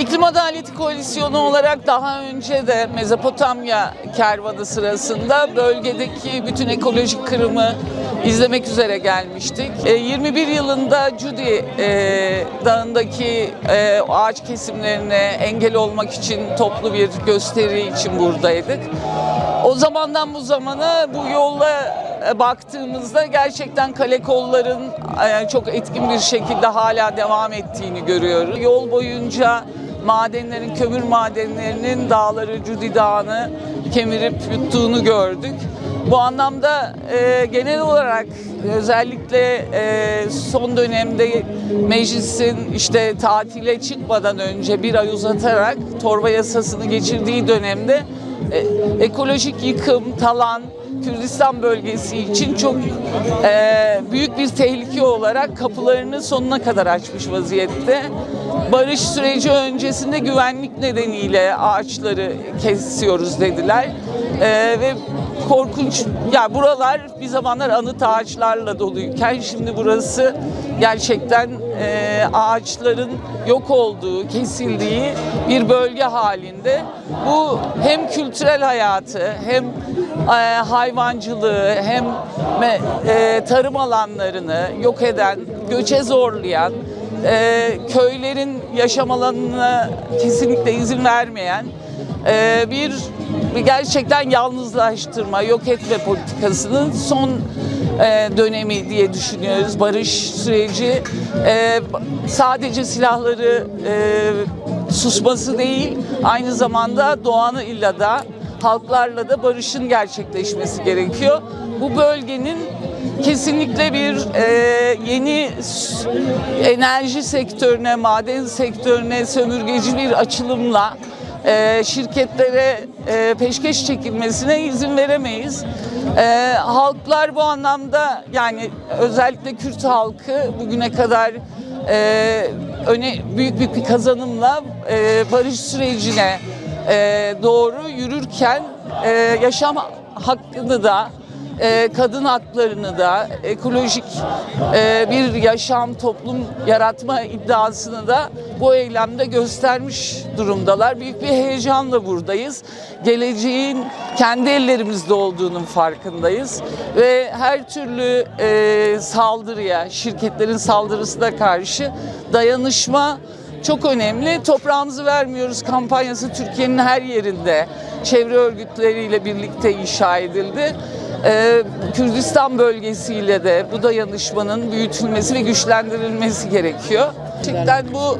İklim Adaleti Koalisyonu olarak daha önce de Mezopotamya kervanı sırasında bölgedeki bütün ekolojik kırımı izlemek üzere gelmiştik. E, 21 yılında Cudi e, Dağı'ndaki e, ağaç kesimlerine engel olmak için toplu bir gösteri için buradaydık. O zamandan bu zamana bu yolla e, baktığımızda gerçekten kale kolların e, çok etkin bir şekilde hala devam ettiğini görüyoruz. Yol boyunca madenlerin, kömür madenlerinin dağları, Cudi Dağı'nı kemirip yuttuğunu gördük. Bu anlamda e, genel olarak özellikle e, son dönemde meclisin işte tatile çıkmadan önce bir ay uzatarak torba yasasını geçirdiği dönemde e, ekolojik yıkım, talan, Kürdistan bölgesi için çok e, büyük bir tehlike olarak kapılarını sonuna kadar açmış vaziyette. Barış süreci öncesinde güvenlik nedeniyle ağaçları kesiyoruz dediler. E, ve korkunç, ya buralar bir zamanlar anıt ağaçlarla doluyken şimdi burası gerçekten e, ağaçların yok olduğu, kesildiği bir bölge halinde. Bu hem kültürel hayatı hem e, hayvancılığı hem e, tarım alanlarını yok eden, göçe zorlayan, e, köylerin yaşam alanına kesinlikle izin vermeyen e, bir, bir gerçekten yalnızlaştırma, yok etme politikasının son e, dönemi diye düşünüyoruz. Barış süreci e, sadece silahları e, susması değil, aynı zamanda doğanıyla da halklarla da barışın gerçekleşmesi gerekiyor. Bu bölgenin kesinlikle bir e, yeni enerji sektörüne, maden sektörüne sömürgeci bir açılımla e, şirketlere e, peşkeş çekilmesine izin veremeyiz. E, halklar bu anlamda yani özellikle Kürt halkı bugüne kadar e, öne büyük bir kazanımla e, barış sürecine e, doğru yürürken e, yaşam hakkını da e, kadın haklarını da ekolojik e, bir yaşam toplum yaratma iddiasını da bu eylemde göstermiş durumdalar. Büyük bir heyecanla buradayız. Geleceğin kendi ellerimizde olduğunun farkındayız ve her türlü e, saldırıya, şirketlerin saldırısına karşı dayanışma çok önemli. Toprağımızı vermiyoruz kampanyası Türkiye'nin her yerinde çevre örgütleriyle birlikte inşa edildi. Ee, Kürdistan bölgesiyle de bu dayanışmanın büyütülmesi ve güçlendirilmesi gerekiyor. Gerçekten bu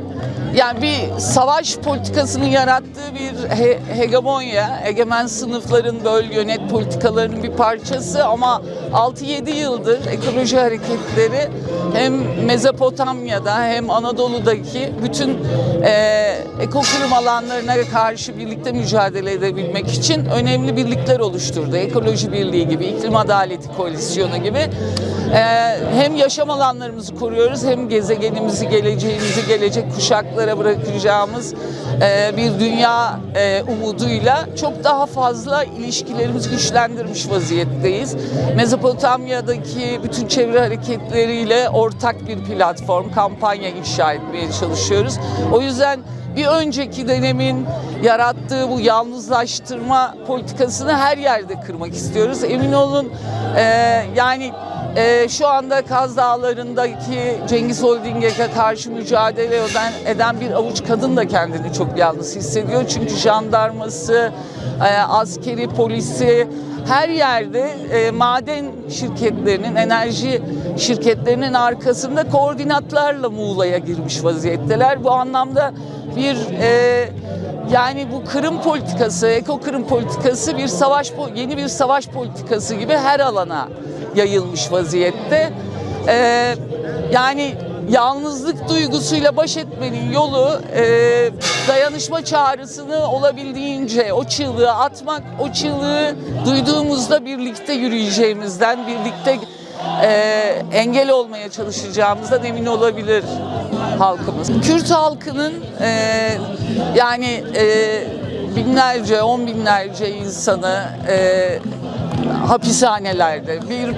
yani bir savaş politikasının yarattığı bir he- hegemonya, egemen sınıfların bölge yönet politikalarının bir parçası ama 6-7 yıldır ekoloji hareketleri hem Mezopotamya'da hem Anadolu'daki bütün e, ekokırım alanlarına karşı birlikte mücadele edebilmek için önemli birlikler oluşturdu. Ekoloji Birliği gibi, İklim Adaleti Koalisyonu gibi. E, hem yaşam alanlarımızı koruyoruz hem gezegenimizi, geleceğimizi gelecek kuşaklara bırakacağımız e, bir dünya e, umuduyla çok daha fazla ilişkilerimizi güçlendirmiş vaziyetteyiz. Mezopotamya'daki bütün çevre hareketleriyle ortak bir platform, kampanya inşa etmeye çalışıyoruz. O yüzden bir önceki dönemin yarattığı bu yalnızlaştırma politikasını her yerde kırmak istiyoruz. Emin olun e, yani e, şu anda Kaz Dağları'ndaki Cengiz Holding'e karşı mücadele eden, eden bir avuç kadın da kendini çok yalnız hissediyor. Çünkü jandarması, e, askeri, polisi her yerde e, maden şirketlerinin, enerji şirketlerinin arkasında koordinatlarla Muğla'ya girmiş vaziyetteler. Bu anlamda bir e, yani bu kırım politikası, eko kırım politikası bir savaş yeni bir savaş politikası gibi her alana yayılmış vaziyette. E, yani yalnızlık duygusuyla baş etmenin yolu e, dayanışma çağrısını olabildiğince o çığlığı atmak, o çığlığı duyduğumuzda birlikte yürüyeceğimizden, birlikte e, engel olmaya çalışacağımızdan emin olabilir halkımız. Kürt halkının e, yani e, binlerce, on binlerce insanı e, hapishanelerde bir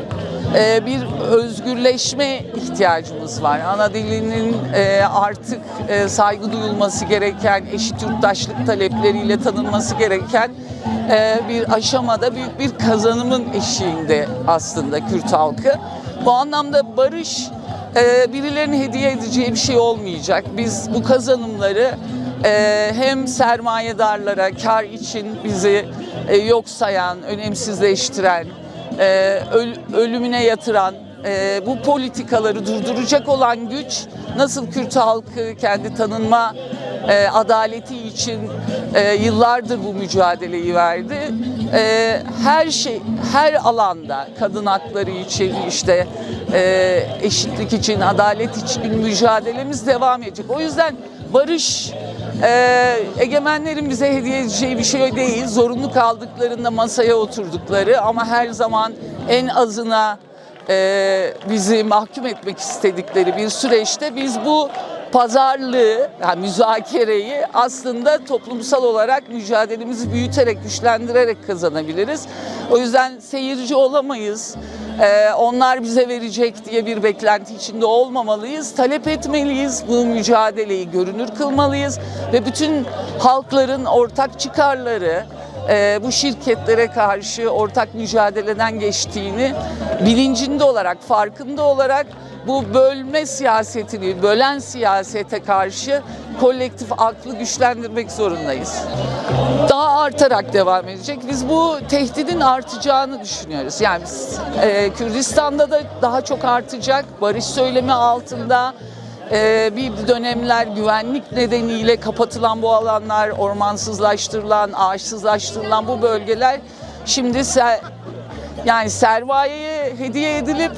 e, bir özgürleşme ihtiyacımız var. Ana dilinin e, artık e, saygı duyulması gereken, eşit yurttaşlık talepleriyle tanınması gereken e, bir aşamada büyük bir kazanımın eşiğinde aslında Kürt halkı. Bu anlamda barış e, birilerinin hediye edeceği bir şey olmayacak. Biz bu kazanımları e, hem sermayedarlara kar için bizi e, yok sayan, önemsizleştiren, e, öl- ölümüne yatıran e, bu politikaları durduracak olan güç nasıl Kürt halkı kendi tanınma adaleti için yıllardır bu mücadeleyi verdi. Her şey, her alanda kadın hakları için işte eşitlik için, adalet için mücadelemiz devam edecek. O yüzden barış e, egemenlerin bize hediye edeceği bir şey değil. Zorunlu kaldıklarında masaya oturdukları ama her zaman en azına e, bizi mahkum etmek istedikleri bir süreçte biz bu pazarlığı, yani müzakereyi aslında toplumsal olarak mücadelemizi büyüterek, güçlendirerek kazanabiliriz. O yüzden seyirci olamayız. Ee, onlar bize verecek diye bir beklenti içinde olmamalıyız. Talep etmeliyiz. Bu mücadeleyi görünür kılmalıyız. Ve bütün halkların ortak çıkarları, e, bu şirketlere karşı ortak mücadeleden geçtiğini bilincinde olarak, farkında olarak bu bölme siyasetini, bölen siyasete karşı kolektif aklı güçlendirmek zorundayız. Daha artarak devam edecek. Biz bu tehdidin artacağını düşünüyoruz. Yani biz, e, Kürdistan'da da daha çok artacak. Barış söylemi altında ee, bir dönemler güvenlik nedeniyle kapatılan bu alanlar, ormansızlaştırılan, ağaçsızlaştırılan bu bölgeler şimdi yani sermayeye hediye edilip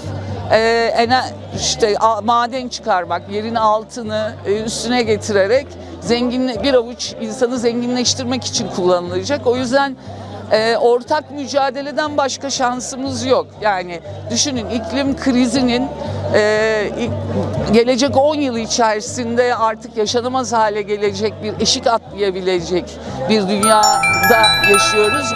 e, işte a- maden çıkarmak, yerin altını e, üstüne getirerek zengin bir avuç insanı zenginleştirmek için kullanılacak. O yüzden e, ortak mücadeleden başka şansımız yok. Yani düşünün iklim krizinin e, gelecek 10 yıl içerisinde artık yaşanamaz hale gelecek bir eşik atlayabilecek bir dünyada yaşıyoruz.